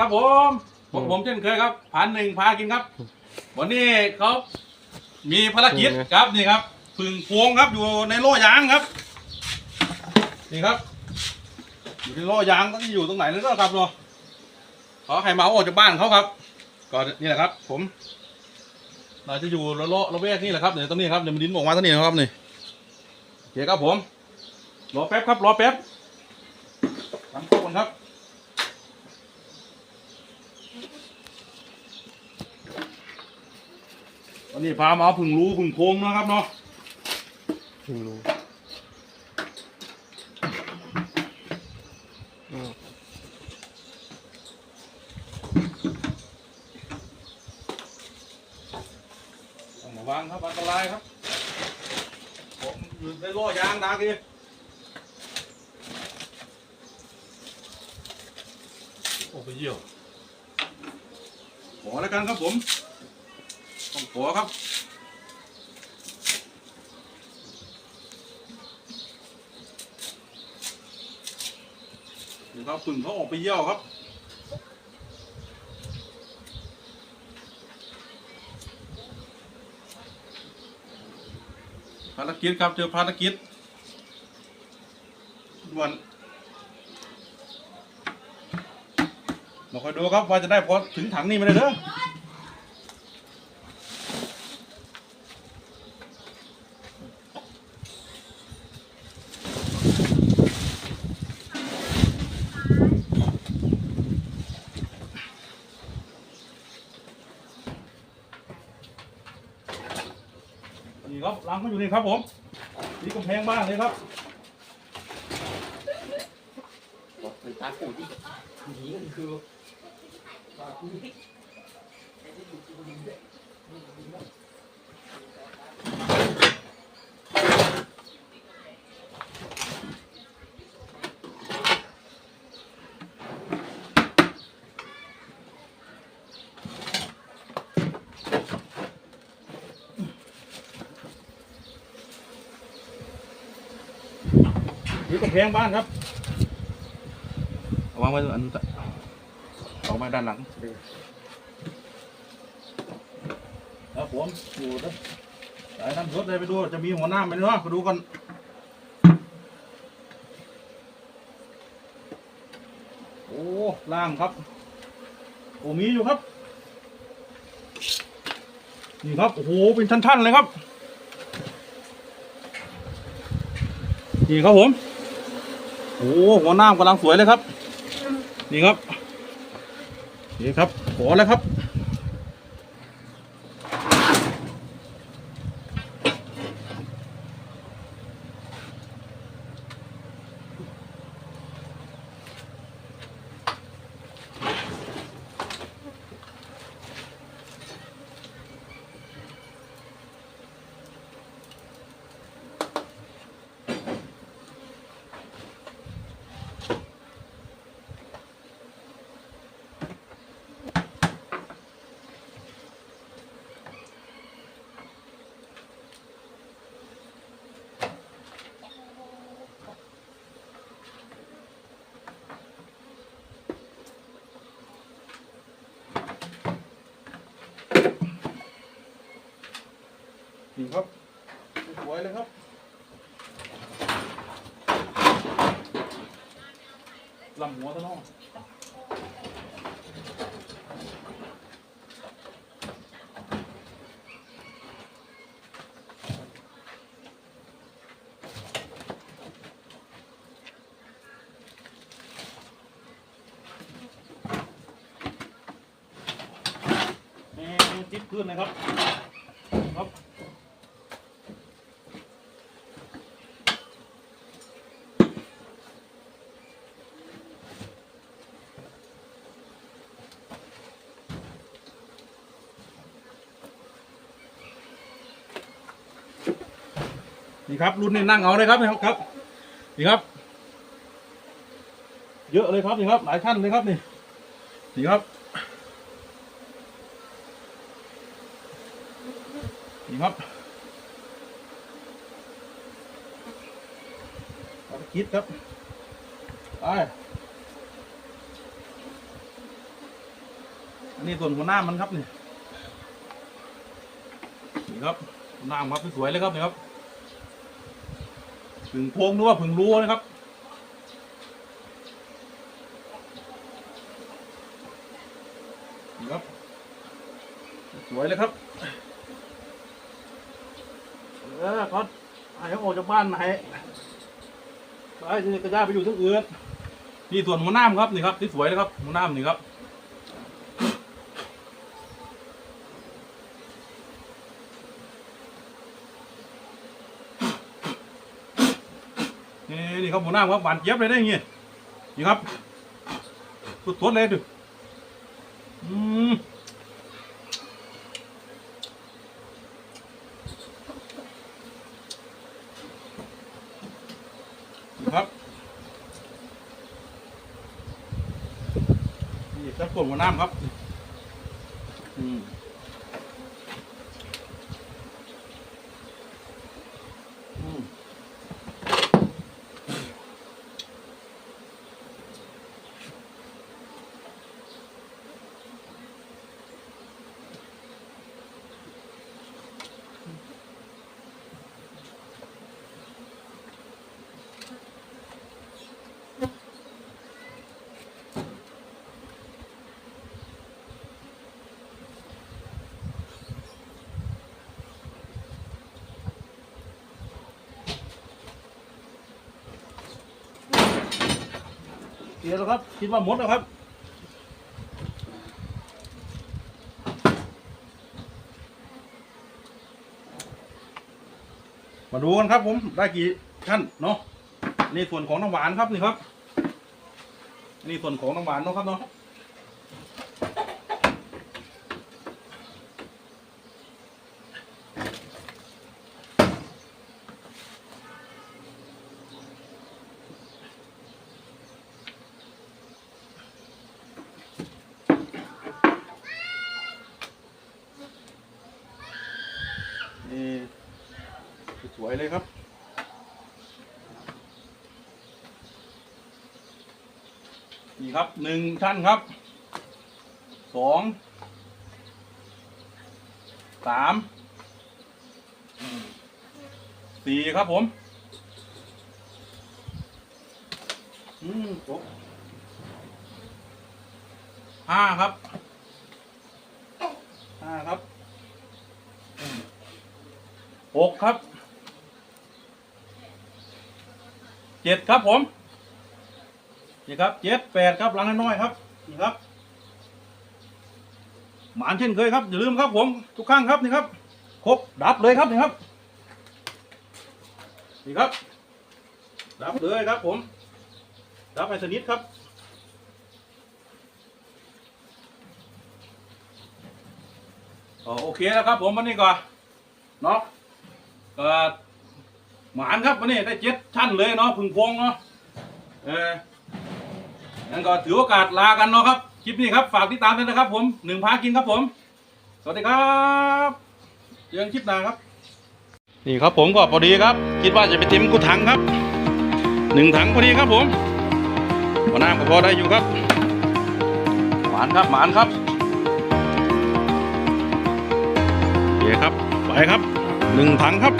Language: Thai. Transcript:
ครับผมผมผมเช่นเคยครับพันหนึ่งพากินครับ วันนี้เขามีภารกิจครับนี่ครับพึ่งพวงครับอยู่ในโล่ยางครับ นี่ครับ อยู่ในโล่ยางต้องอยู่ตรงไหนนั่นก็ครับเนาะเขาให้มาเอาออกจากบ้านเขาครับ ก็นี่แหละครับ ผม เราจะอยู่ระโลระเวกนี่แหละครับเดี๋ยวตรงนี้ครับเดี๋ยวมันดินออกมาตรงนี้นะครับนี่โอเคครับผมรอแป๊บครับรอแป๊บทำข้าวกันครับ วันนี้พามาเอาพึ่งรู้พึ่งโพงนะครับเนาะเพิ่งรู้อืมต้องระวังครับอันตรายครับ ผมอยู่ในล้อยางดากีโอ้ไปเยี่ยวขอแล้วกันครับผม ต้องขอครับเดี๋ยวครับพึ่งเขาออกไปเยี่ยวครับภารกิจครับเจอภารกิจด่วนเราคอยดูครับว่าจะได้พอถึงถังนี้ไหมเด้อางมันอยู่นี่ครับผมนี่กำแพงบ้านเลยครับไปตาปูที่หนีกันคือ กนี้นี่กำแพงบ้านครับเอาวางไว้อันเอามาด้านหลังแล้วผมอยู่นะสายน้ำรถเลยไปดู จะมีหัวหน้าไหมเนาะไปดูกันโอ้ล่างครับโอ้มีอยู่ครับ นี่ครับ โอ้โห เป็นชั้นๆเลยครับ นี่ครับผม โอ้หัวหน้ากำลังสวยเลยครับ นี่ครับ นี่ครับ ขอแล้วครับ เลยครับ ลำหัวตะน้องแหมพื้นนะครับ ครับ นี่ครับรุ่นนี้นั่งเอาเลยครับนี่ครับครับ นี่ครับ เยอะเลยครับนี่ครับ หลายท่านเลยครับนี่ นี่ครับ นี่ครับภารกิจครับไปอันนี้ส่วนหัวหน้ามันครับนี่นี่ครับหน้ามันครับสวยเลยครับนี่ครับ ผึ่งพวงหรือว่าผึ่งรั้วนะครับ นี่ครับ สวยเลยครับเออเขาให้เขาออกจากบ้านไหนไปที่กระจายไปอยู่ที่อื่นนี่ส่วนหัวหน้ามันครับนี่ครับที่สวยเลยครับหัวหน้ามันนี่ครับ นี่นี่ ครับหัวน้าครับหวานเจี๊ยบเลยได้ยังไงนี่ครับสุดๆเลยดูอืมครับนี่ครับกลมหัวน้าครับ เดี๋ยวแล้วครับ คิดว่าหมดแล้วครับมาดูกันครับผมได้กี่ขั้นเนาะนี่ส่วนของน้ำหวานครับนี่ครับ นี่ส่วนของน้ำหวานเนาะครับเนาะนี่สวยเลยครับ นี่ ครับหนึ่งชั้นครับสองสามสี่ครับผม อืมครบห้าครับห้าครับหกครับเจ็ดครับผม นี่ครับเจ็ดแปดครับหลังน้อยครับนี่ครับหมานเช่นเคยครับอย่าลืมครับผมทุกครั้งครับนี่ครับครบดับเลยครับนี่ครับนี่ครับดับเลยครับผมดับไปสนิทครับโอเคแล้วครับผมวันนี้ก่อนเนาะเอ่อหมานครับวันนี้ได้เจ็ดชั้นเลยเนาะพึงพวงเนาะเออ งั้นก็ถือโอกาสลากันเนาะครับ คลิปนี้ครับ ฝากติดตามด้วยนะครับ ผมหนึ่งพากินครับผม สวัสดีครับเจอกันคลิปหน้าครับ นี่ครับผมก็พอดีครับ คิดว่าจะไปเต็มกูถังครับหนึ่งถังพอดีครับผมหัวหน้าก็พอได้อยู่ครับหวานครับหวานครับโอเคครับไปครับหนึ่งถังครับ